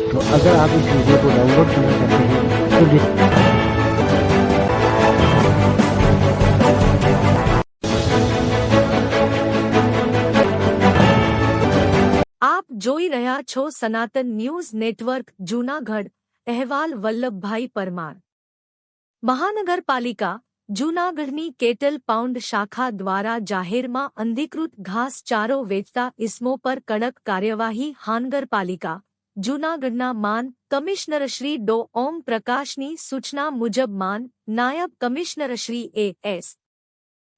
तो अगर आप इस वीडियो को डाउनलोड करना चाहते हैं तो जिस આપ જોઈ રહ્યા છો સનાતન ન્યૂઝ નેટવર્ક જૂનાગઢ અહેવાલ વલ્લભભાઈ પરમાર મહાનગરપાલિકા જૂનાગઢની કેટલ પાઉન્ડ શાખા દ્વારા જાહેરમાં અંધીકૃત ઘાસ ચારો વેચતા ઇસમો પર કડક કાર્યવાહી હાનગરપાલિકા જૂનાગઢના માન કમિશનર શ્રી ડો ઓમ પ્રકાશની સૂચના મુજબ માન નાયબ commissioner Shri A S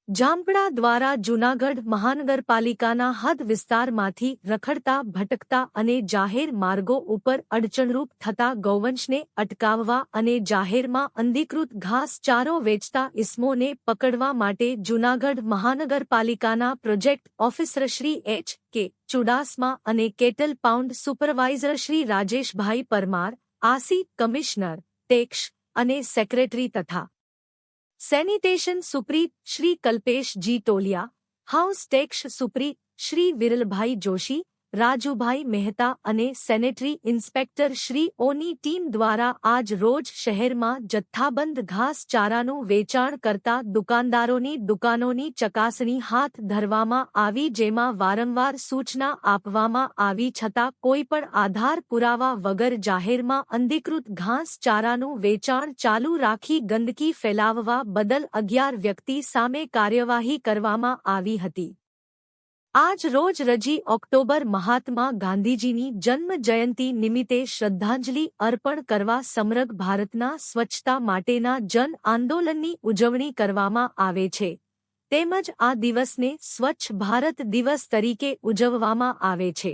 Jampada દ્વારા જૂનાગઢ મહાનગરપાલિકાના હદ વિસ્તારમાંથી રખડતા, ભટકતા અને જાહેર માર્ગો ઉપર અડચણરૂપ થતા ગૌવંશને અટકાવવા અને જાહેરમાં અંધીકૃત ઘાસ ચારો વેચતા ઇસમોને પકડવા માટે જૂનાગઢ મહાનગરપાલિકાના project officer Shri H K Chudasama અને cattle pound supervisor Shri Rajeshbhai Parmar, આસી commissioner tax અને સેક્રેટરી તથા sanitation સુપ્રી Shri Kalpesh G Toliya house tax સુપ્રી Shri Viralbhai Joshi Rajubhai Mehta અને સેનેટરી ઇન્સ્પેક્ટર શ્રી ઓની ટીમ દ્વારા આજ રોજ શહેરમાં જથ્થાબંધ ઘાસ ચારાનું વેચાણ કરતા દુકાનદારોની દુકાનોની ચકાસણી હાથ ધરવામાં આવી જેમાં વારંવાર સૂચના આપવામાં આવી છતાં કોઈપણ આધાર પુરાવા વગર જાહેરમાં અંધિકૃત ઘાસ ચારાનું વેચાણ ચાલુ રાખી ગંદકી ફેલાવવા બદલ અગિયાર વ્યક્તિ સામે કાર્યવાહી કરવામાં આવી હતી. આજ રોજ રજી ઓક્ટોબર મહાત્મા ગાંધીજીની જન્મ જયંતિ નિમિત્તે શ્રદ્ધાંજલિ અર્પણ કરવા સમગ્ર ભારતના સ્વચ્છતા માટેના જન આંદોલનની ઉજવણી કરવામાં આવે છે. તેમજ આ દિવસને સ્વચ્છ ભારત દિવસ તરીકે ઉજવવામાં આવે છે.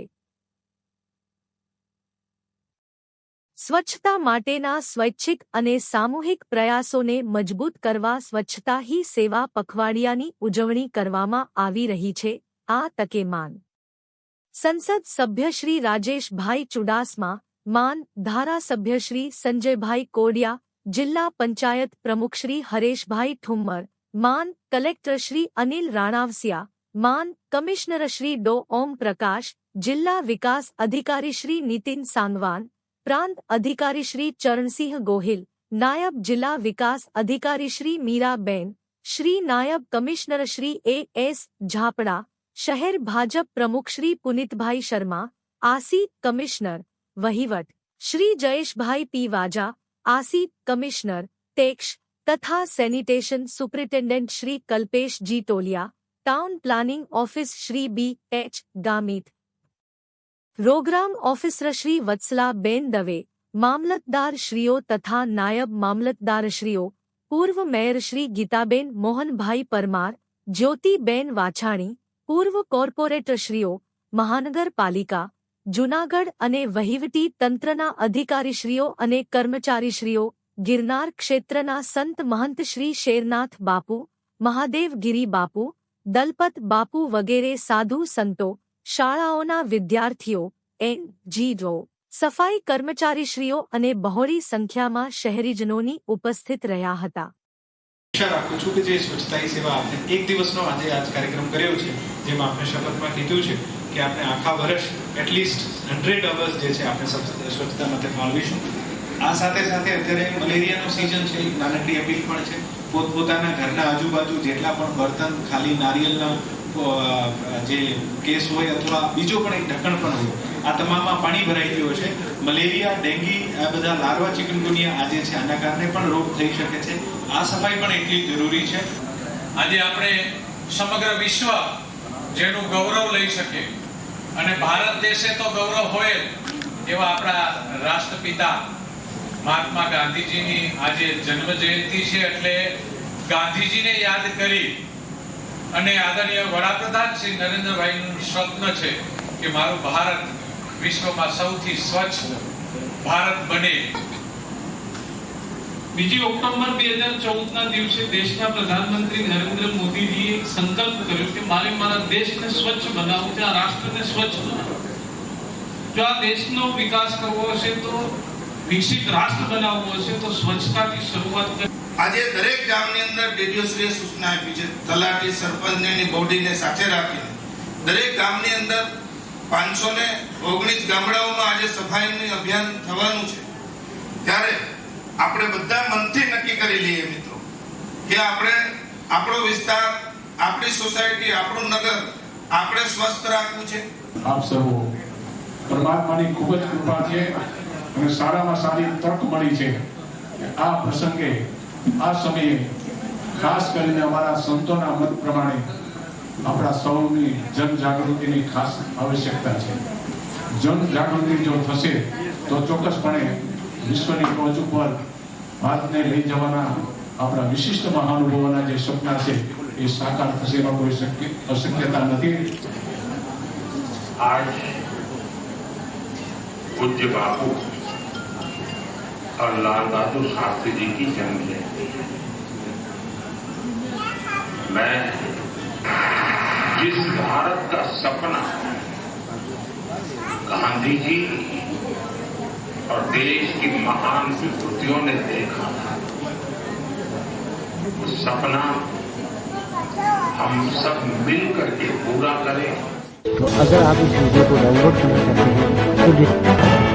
સ્વચ્છતા માટેના સ્વૈચ્છિક અને સામૂહિક પ્રયાસોને મજબૂત કરવા સ્વચ્છતા હી સેવા પખવાડિયાની ઉજવણી કરવામાં આવી રહી છે. આ તકે માન સંસદ સભ્ય શ્રી રાજેશભાઈ ચુડાસમા, માન ધારાસભ્ય શ્રી સંજયભાઈ કોડિયા, જિલ્લા પંચાયત પ્રમુખ શ્રી હરેશભાઈ ઠુમ્મર, માન કલેક્ટર શ્રી અનિલ રાણાવસિયા, માન કમિશનર શ્રી ડો ઓમ પ્રકાશ, જિલ્લા વિકાસ અધિકારી શ્રી નીતિન સાંગવાન, પ્રાંત અધિકારી શ્રી ચરણસિંહ ગોહિલ, નાયબ જિલ્લા વિકાસ અધિકારી શ્રી મીરાબેન, શ્રી નાયબ commissioner Shri A S Zapda શહેર ભાજપ પ્રમુખ શ્રી પુનિતભાઈ શર્મા આસી કમિશનર વહીવટ શ્રી જયેશભાઈ પી વાજા આસી કમિશનર ટેક્ષ તથા sanitation superintendent Shri Kalpesh G Toliya town planning office Shri B H Gamit program officer Shri Vatsalaben Dave મામલતદાર શ્રીઓ તથા નાયબ મામલતદારશ્રીઓ પૂર્વ મેયર શ્રી ગીતાબેન મોહનભાઈ પરમાર જ્યોતિબેન વાછાણી પૂર્વ કોર્પોરેટરશ્રીઓ મહાનગરપાલિકા, જૂનાગઢ અને વહીવટી તંત્રના અધિકારીશ્રીઓ અને કર્મચારીશ્રીઓ ગિરનાર ક્ષેત્રના સંત મહંત શ્રી શેરનાથ બાપુ મહાદેવગીરી બાપુ, દલપત બાપુ વગેરે સાધુ સંતો, શાળાઓના વિદ્યાર્થીઓ, એન જી સફાઈ કર્મચારીશ્રીઓ અને બહોળી સંખ્યામાં શહેરીજનોની ઉપસ્થિત રહ્યા હતા. આશા રાખું છું કે જે સ્વચ્છતા સેવા આપણે એક દિવસનો આજે આજ કાર્યક્રમ કર્યો છે, જેમાં આપણે શપથમાં કીધું છે કે આપણે આખા વર્ષ એટલીસ્ટ હંડ્રેડ અવર્સ જે છે આપણે સ્વચ્છતા માટે ફાળવીશું. આ સાથે સાથે અત્યારે મલેરિયાનો સિઝન છે નાનકડી અપીલ પણ છે. પોતપોતાના ઘરના આજુબાજુ જેટલા પણ બર્તન ખાલી નારિયેલના જે કેસ હોય અથવા બીજો પણ એક ઢક્કણ પણ હોય, આ તમામમાં પાણી ભરાઈ ગયું છે. મલેરિયા, ડેન્ગી, આ બધા લાર્વા ચિકનગુનિયા આજે છે. આના કારણે પણ રોગ થઈ શકે છે. આ સફાઈ પણ એટલી જરૂરી છે. આજે આપણે સમગ્ર વિશ્વ જેનું ગૌરવ લઈ શકે અને ભારત દેશે તો ગૌરવ હોય એવા આપણા રાષ્ટ્રપિતા મહાત્મા ગાંધીજીની આજે જન્મ જયંતિ છે એટલે ગાંધીજીને યાદ કરી અને આદરણીય વડાપ્રધાન શ્રી નરેન્દ્રભાઈનું સ્વપ્ન છે કે મારું ભારત વિશ્વમાં સૌથી સ્વચ્છ ભારત બને. બીજી ઓક્ટોબર બે હજાર ચૌદ ના દિવસે દેશના પ્રધાનમંત્રી નરેન્દ્ર મોદીજીએ એક સંકલ્પ કર્યો કે મારે મારા દેશને સ્વચ્છ બનાવવું છે, આ રાષ્ટ્રને સ્વચ્છ બનાવવું. જો આ દેશનો વિકાસ કરવો હશે તો, વિકસિત રાષ્ટ્ર બનાવવું હશે તો સ્વચ્છતાથી શરૂઆત કરવી આજે દરેક ગામની અંદર ડીડીઓશ્રીએ સૂચના આપી છે, તલાટી સરપંચને એની બોડીને સાથે રાખીને. દરેક ગામની અંદર પાંચસો ને ઓગણીસ ગામડાઓમાં આજે સફાઈનું અભિયાન થવાનું છે. ત્યારે આપણે બધા મનથી નક્કી કરી લઈએ મિત્રો, કે આપણે આપણો વિસ્તાર, આપણી સોસાયટી, આપણું નગર, આપણે સ્વસ્થ રાખવું છે. આપ સૌ પરમાત્માની ખૂબ જ કૃપા છે અને સારામાં સારી તક મળી છે. આ પ્રસંગે, આ સમયે ખાસ કરીને અમારા સંતોના મત પ્રમાણે આપણા સૌની જન જાગૃતિની ખાસ આવશ્યકતા છે જન જાગૃતિ જો થશે તો ચોક્કસપણે વિશ્વની ટોચ ઉપર ભારતને લઈ જવાના આપણા વિશિષ્ટ મહાનુભાવોના જે સપના છે એ સાકાર થશે એમાં કોઈ શક્ય અશક્યતા નથી आज पूज्य बापू और लाल बहादुर शास्त्री जी की जन्म जयंती है मैं जिस भारत का सपना। गांधी जी और देश की महान विभूतियों ने देखा। वो सपना हम सब मिलकर के पूरा करें। तो अगर आप इस वीडियो को डाउनलोड करना चाहते हैं तो